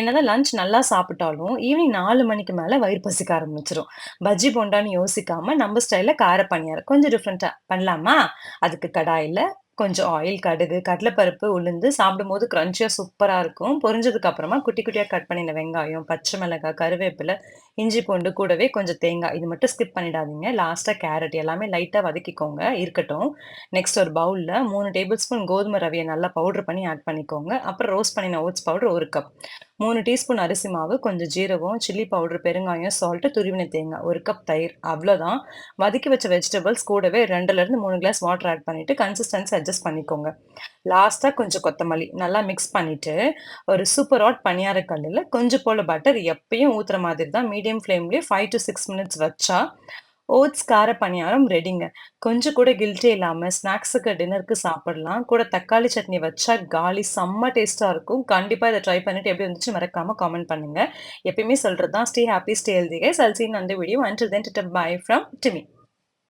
என்னதான் லஞ்ச் நல்லா சாப்பிட்டாலும், ஈவினிங் நாலு மணிக்கு மேலே வயிறு பசிக்க ஆரம்பிச்சிடும் பஜ்ஜி, போண்டான்னு யோசிக்காமல் நம்ம ஸ்டைலில் கார பணியாரம் கொஞ்சம் டிஃப்ரெண்ட்டாக பண்ணலாமா? அதுக்கு கடாயில் கொஞ்சம் ஆயில், கடுகு, கடலைப்பருப்பு, உளுந்து சாப்பிடும் போது க்ரன்ச்சியாக சூப்பராக இருக்கும். பொரிஞ்சதுக்கு அப்புறமா குட்டி குட்டியாக கட் பண்ணின வெங்காயம், பச்சை மிளகாய், கருவேப்பிலை, இஞ்சி பூண்டு கூடவே கொஞ்சம் தேங்காய். இது மட்டும் ஸ்கிப் பண்ணிடாதீங்க. லாஸ்ட்டாக கேரட் எல்லாமே லைட்டாக வதக்கிக்கோங்க. இருக்கட்டும். நெக்ஸ்ட் ஒரு பவுலில் மூணு டேபிள் ஸ்பூன் கோதுமை ரவியை நல்லா பவுடர் பண்ணி ஆட் பண்ணிக்கோங்க. அப்புறம் ரோஸ்ட் பண்ணின ஓட்ஸ் பவுடர் ஒரு கப். மூணு டீஸ்பூன் அரிசி மாவு, கொஞ்சம் ஜீரகம், சில்லி பவுடர், பெருங்காயம், சால்ட்டு துருவின தேங்காய், ஒரு கப் தயிர். அவ்வளோதான். வதக்கி வச்ச வெஜிடபிள்ஸ் கூடவே 2லேருந்து 3 கிளாஸ் வாட்டர் ஆட் பண்ணிவிட்டு கன்சிஸ்டன்சி அட்ஜஸ்ட் பண்ணிக்கோங்க. லாஸ்ட்டாக கொஞ்சம் கொத்தமல்லி நல்லா மிக்ஸ் பண்ணிவிட்டு ஒரு சூப்பர் ஹாட் பணியார கல்லில் கொஞ்சம் போல் பட்டர் எப்பயும் ஊற்றுற மாதிரி தான் மீடியம் ஃப்ளேம்லயே 5 டூ சிக்ஸ் மினிட்ஸ் வச்சா, ஓட்ஸ் கார பணியாரம் ரெடிங்க. கொஞ்சம் கூட கில்ட்டே இல்லாமல் ஸ்நாக்ஸுக்கு, டின்னருக்கு சாப்பிடலாம். கூட தக்காளி சட்னி வச்சா காலி செம்ம டேஸ்ட்டாக இருக்கும். கண்டிப்பாக இதை ட்ரை பண்ணிட்டு எப்படி வந்துச்சு மறக்காமல் காமெண்ட் பண்ணுங்கள் எப்பயுமே சொல்கிறது தான் stay happy stay healthy guys. I'll அந்த video. And then tata bye from டிமி.